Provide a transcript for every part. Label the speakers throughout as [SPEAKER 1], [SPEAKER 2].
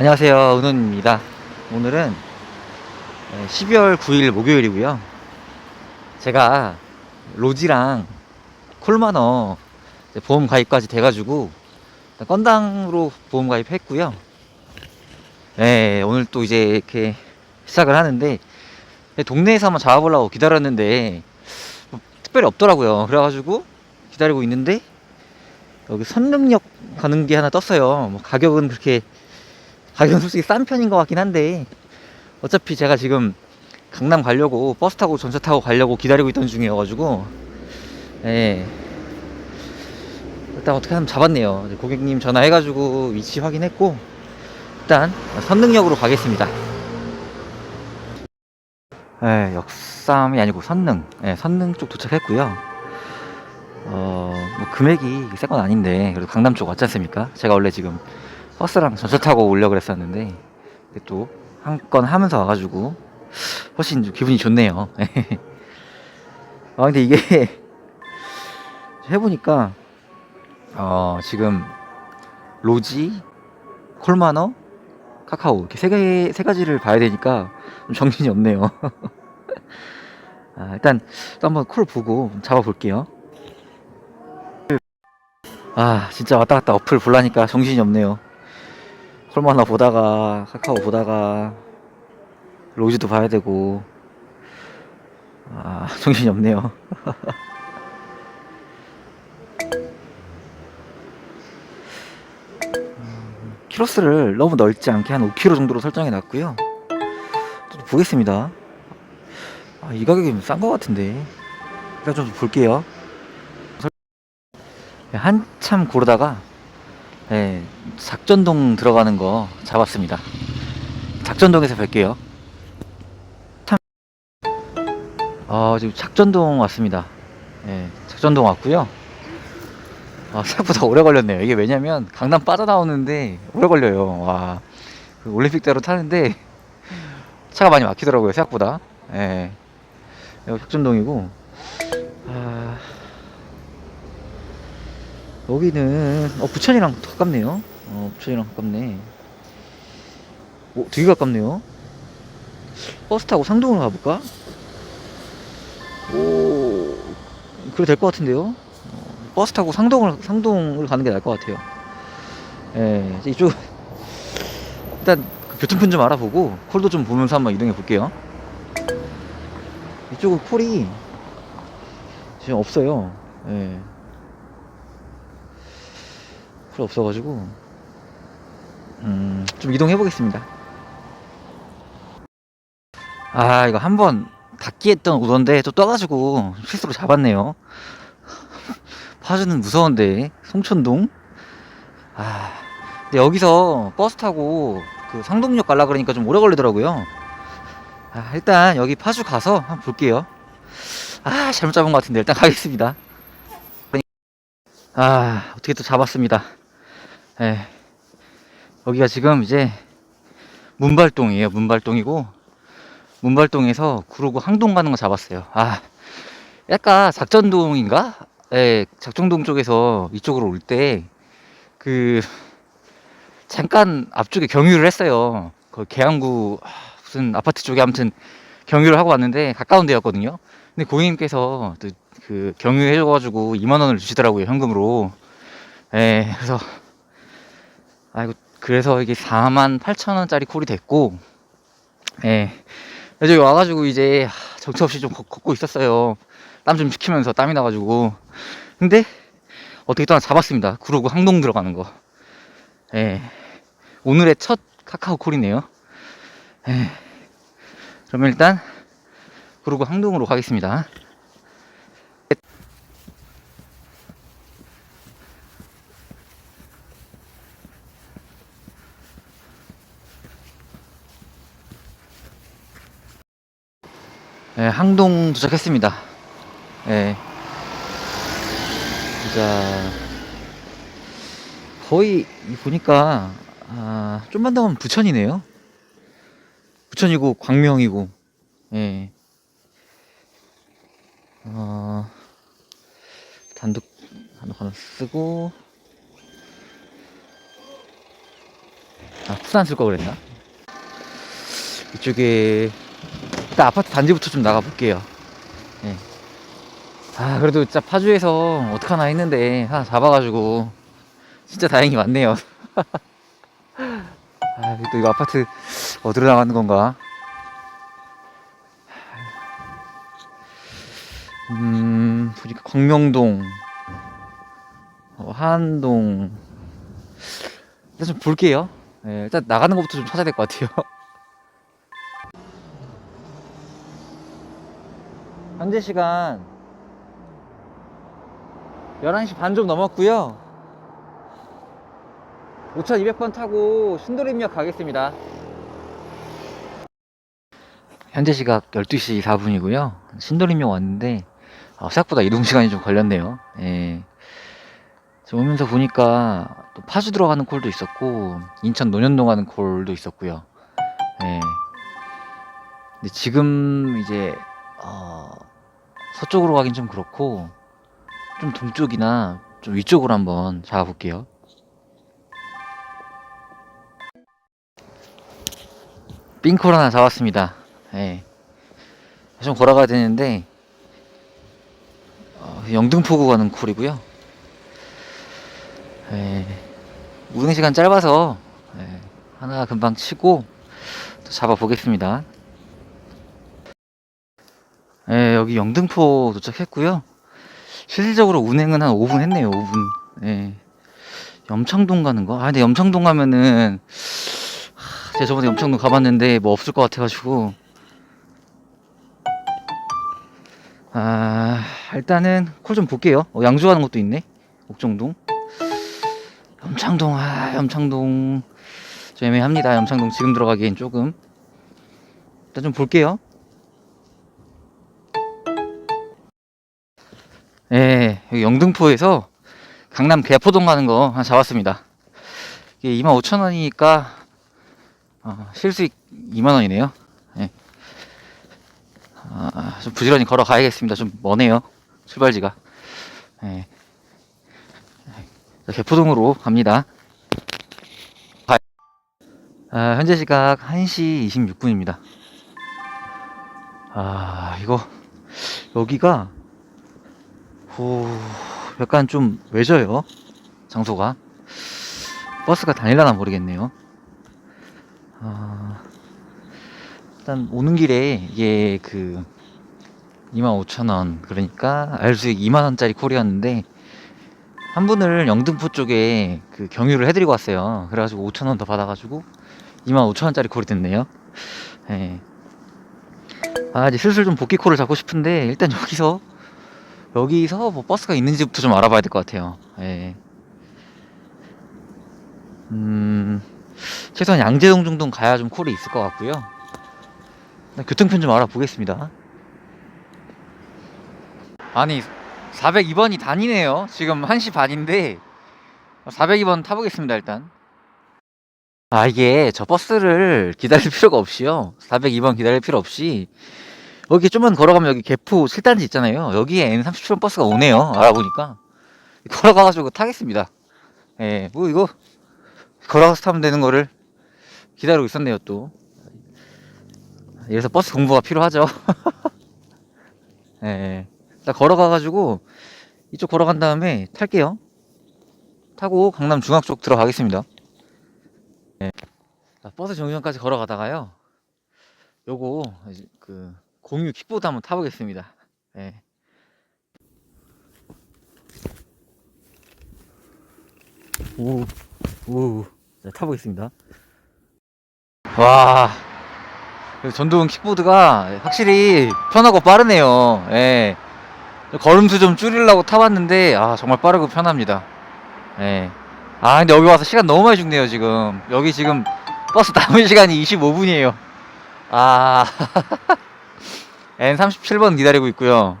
[SPEAKER 1] 안녕하세요. 은훈입니다. 오늘은 12월 9일 목요일이고요. 제가 로지랑 콜마너 보험 가입까지 돼가지고 건당으로 보험 가입했고요. 네, 오늘 또 이제 이렇게 시작을 하는데 동네에서 한번 잡아보려고 기다렸는데 뭐 특별히 없더라고요. 그래가지고 기다리고 있는데 여기 선릉역 가는 게 하나 떴어요. 뭐 가격은 그렇게 가격은 솔직히 싼 편인 것 같긴 한데. 어차피 제가 지금 강남 가려고 버스 타고 전차 타고 가려고 기다리고 있던 중이어가지고. 예. 일단 어떻게 하면 잡았네요. 고객님 전화해가지고 위치 확인했고 일단 선릉역으로 가겠습니다. 예 역삼이 아니고 선릉 예 선릉 쪽 도착했고요. 어 뭐 금액이 센 건 아닌데 그래도 강남 쪽 왔지 않습니까? 제가 원래 지금 버스랑 전차 타고 오려고 그랬었는데 또 한 건 하면서 와가지고 훨씬 좀 기분이 좋네요. 아 근데 이게 해보니까 어 지금 로지, 콜마너, 카카오 이렇게 세, 개, 세 가지를 봐야 되니까 좀 정신이 없네요. 아, 일단 또 한번 콜 보고 잡아볼게요. 아 진짜 왔다 갔다 어플 볼라니까 정신이 없네요. 콜마나 보다가 카카오 보다가 로즈도 봐야 되고. 아 정신이 없네요. 음, 키로스를 너무 넓지 않게 한 5km 정도로 설정해 놨고요. 또 보겠습니다. 아, 이 가격이면 싼것 같은데. 일단 좀 볼게요. 네, 한참 고르다가 네, 작전동 들어가는 거 잡았습니다. 작전동에서 뵐게요. 참, 아, 지금 작전동 왔습니다. 네, 작전동 왔고요. 아, 생각보다 오래 걸렸네요. 이게 왜냐면 강남 빠져나오는데 오래 걸려요. 와, 그 올림픽대로 타는데 차가 많이 막히더라고요. 생각보다. 예. 여기 작전동이고. 아, 여기는 어 부천이랑 가깝네요. 어 부천이랑 가깝네. 오 되게 가깝네요. 버스 타고 상동으로 가볼까? 오 그래 될 것 같은데요. 어, 버스 타고 상동을 상동을 가는 게 나을 것 같아요. 예 이쪽 일단 그 교통편 좀 알아보고 콜도 좀 보면서 한번 이동해 볼게요. 이쪽은 콜이 지금 없어요. 예. 필요 없어가지고 음, 좀 이동해 보겠습니다. 아 이거 한번 닫기 했던 오던데 또 떠가지고 실수로 잡았네요. 파주는 무서운데 송천동. 아 근데 여기서 버스 타고 그 상동역 갈라 그러니까 좀 오래 걸리더라고요. 아, 일단 여기 파주 가서 한번 볼게요. 아 잘못 잡은 것 같은데 일단 가겠습니다. 아 어떻게 또 잡았습니다. 예. 여기가 지금 이제 문발동이에요. 문발동이고 문발동에서 구로구 항동 가는 거 잡았어요. 아, 약간 작전동인가? 예, 작전동 쪽에서 이쪽으로 올 때 그 잠깐 앞쪽에 경유를 했어요. 그 계양구 아, 무슨 아파트 쪽에 아무튼 경유를 하고 왔는데 가까운 데였거든요. 근데 고객님께서 또그 경유해줘가지고 2만 원을 주시더라고요 현금으로. 예, 그래서 아이고 그래서 이게 4만 8천 원짜리 콜이 됐고 예. 여기 와가지고 이제 정처 없이 좀 걷- 걷고 있었어요. 땀 좀 식히면서 땀이 나가지고. 근데 어떻게 또 하나 잡았습니다. 구로구 항동 들어가는 거. 예. 오늘의 첫 카카오 콜이네요. 예. 그러면 일단 구로구 항동으로 가겠습니다 예, 항동 도착했습니다. 예. 진짜 거의 이 보니까 아, 좀만 더 가면 부천이네요. 부천이고 광명이고. 예. 어, 단독 하나 하나 쓰고 아, 푸산 쓸 거 그랬나? 이쪽에 일단 아파트 단지부터 좀 나가 볼게요. 예. 아 그래도 진짜 파주에서 어떡하나 했는데 하나 잡아가지고 진짜 다행히 왔네요. 아, 또 이거 아파트 어디로 나가는 건가? 음, 보니까 광명동, 어, 한동. 일단 좀 볼게요. 예, 일단 나가는 것부터 좀 찾아야 될 것 같아요. 현재 시간 11시 반 좀 넘었고요. 5200번 타고 신도림역 가겠습니다. 현재 시각 12시 4분이고요. 신도림역 왔는데 어, 생각보다 이동 시간이 좀 걸렸네요. 예. 지금 오면서 보니까 또 파주 들어가는 콜도 있었고 인천 논현동 가는 콜도 있었고요. 예. 근데 지금 이제 어, 서쪽으로 가긴 좀 그렇고 좀 동쪽이나 좀 위쪽으로 한번 잡아볼게요. 삥콜 하나 잡았습니다. 예. 좀 걸어가야 되는데 어, 영등포구 가는 콜이고요. 예. 운행 시간 짧아서 예, 하나 금방 치고 또 잡아보겠습니다. 예, 여기 영등포 도착했고요. 실질적으로 운행은 한 5분 했네요. 5분. 예. 염창동 가는 거? 아, 근데 염창동 가면은 하, 제가 저번에 염창동 가봤는데 뭐 없을 것 같아가지고 아 일단은 콜 좀 볼게요. 어, 양주 가는 것도 있네. 옥정동. 염창동 아 염창동 좀 애매합니다. 염창동 지금 들어가기엔 조금 일단 좀 볼게요. 예, 여기 영등포에서 강남 개포동 가는 거 하나 잡았습니다. 이게 25,000원이니까 어, 실수익 2만원이네요. 예. 아, 좀 부지런히 걸어가야겠습니다. 좀 머네요. 출발지가. 예. 자, 개포동으로 갑니다. 가- 아, 현재 시각 1시 26분입니다. 아, 이거, 여기가, 오, 약간 좀 외져요. 장소가. 버스가 다닐라나 모르겠네요. 아, 일단 오는 길에 이게 그 25,000원 그러니까 알수익 2만원짜리 콜이었는데 한 분을 영등포 쪽에 그 경유를 해드리고 왔어요. 그래가지고 5,000원 더 받아가지고 25,000원짜리 콜이 됐네요. 예. 아 이제 슬슬 좀 복귀 콜을 잡고 싶은데 일단 여기서 여기서 뭐 버스가 있는지부터 좀 알아봐야 될 것 같아요. 예. 음 최소한 양재동 정도는 가야 좀 콜이 있을 것 같고요. 교통편 좀 알아보겠습니다. 아니 402번이 다니네요. 지금 1시 반인데 402번 타보겠습니다 일단. 아 이게 저 버스를 기다릴 필요가 없이요. 402번 기다릴 필요 없이 여기 좀만 걸어가면 여기 개포 7단지 있잖아요. 여기에 N37번 버스가 오네요. 알아보니까 걸어가가지고 타겠습니다. 예, 뭐 이거 걸어가서 타면 되는 거를 기다리고 있었네요 또. 이래서 버스 공부가 필요하죠. 예. 나 걸어가가지고 이쪽 걸어간 다음에 탈게요. 타고 강남 중앙 쪽 들어가겠습니다. 예. 자, 버스 정류장까지 걸어가다가요. 요거 그 공유 킥보드 한번 타보겠습니다. 예. 오, 오, 자, 타보겠습니다. 와, 전동 킥보드가 확실히 편하고 빠르네요. 예. 걸음수 좀 줄이려고 타봤는데, 아, 정말 빠르고 편합니다. 예. 아, 근데 여기 와서 시간 너무 많이 죽네요, 지금. 여기 지금 버스 남은 시간이 25분이에요. 아, N37번 기다리고 있고요.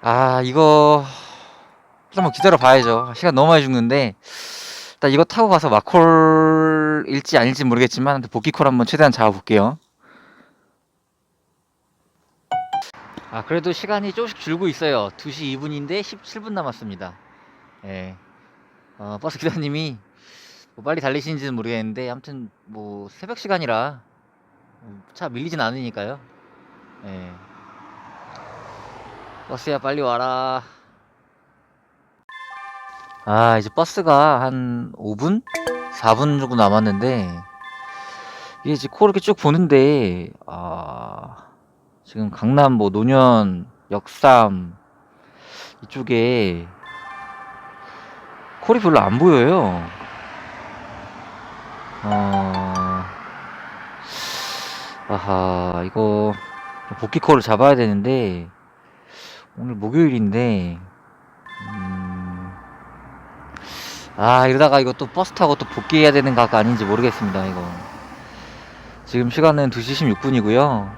[SPEAKER 1] 아, 이거, 한번 기다려 봐야죠. 시간 너무 많이 죽는데, 일단 이거 타고 가서 마콜일지 아닐지 모르겠지만, 복귀콜 한번 최대한 잡아볼게요. 아, 그래도 시간이 조금씩 줄고 있어요. 2시 2분인데 17분 남았습니다. 예. 어, 버스 기사님이 뭐 빨리 달리시는지는 모르겠는데 아무튼 뭐 새벽 시간이라 음, 차 밀리진 않으니까요. 예. 버스야 빨리 와라. 아 이제 버스가 한 5분? 4분 정도 남았는데 이게 이제 코 이렇게 쭉 보는데 아 지금 강남 뭐 노년 역삼 이쪽에 콜이 별로 안 보여요. 어, 아하, 이거 복귀 콜을 잡아야 되는데 오늘 목요일인데, 음, 아 이러다가 이거 또 버스 타고 또 복귀해야 되는 각가 아닌지 모르겠습니다. 이거 지금 시간은 2시 16분이고요.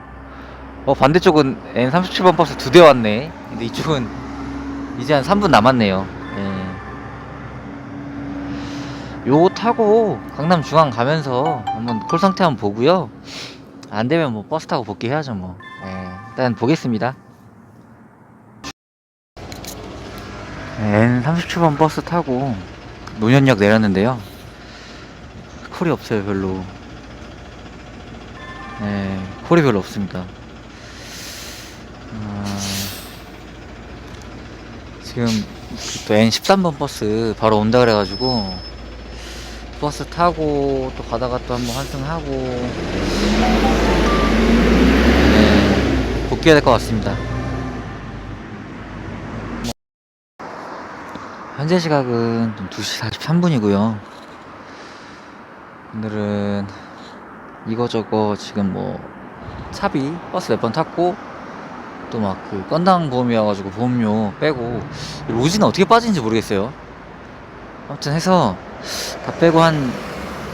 [SPEAKER 1] 어 반대쪽은 N37번 버스 두 대 왔네. 근데 이쪽은 이제 한 3분 남았네요. 예. 요거 타고 강남 중앙 가면서 한번 콜 상태 한번 보고요. 안 되면 뭐 버스 타고 복귀해야죠 뭐. 예. 일단 보겠습니다. N37번 버스 타고 노년역 내렸는데요. 콜이 없어요 별로. 예, 콜이 별로 없습니다. 아, 지금 또 N13번 버스 바로 온다 그래가지고 버스 타고 또 가다가 또 한번 환승하고 네, 복귀해야 될 것 같습니다. 현재 시각은 2시 43분이고요. 오늘은 이거저거 지금 뭐 차비 버스 몇 번 탔고 또 막 그 건당 보험이어가지고 보험료 빼고 로지는 어떻게 빠진지 모르겠어요. 아무튼 해서 다 빼고 한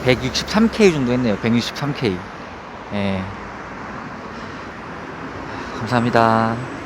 [SPEAKER 1] 163k 정도 했네요. 163k. 예. 감사합니다.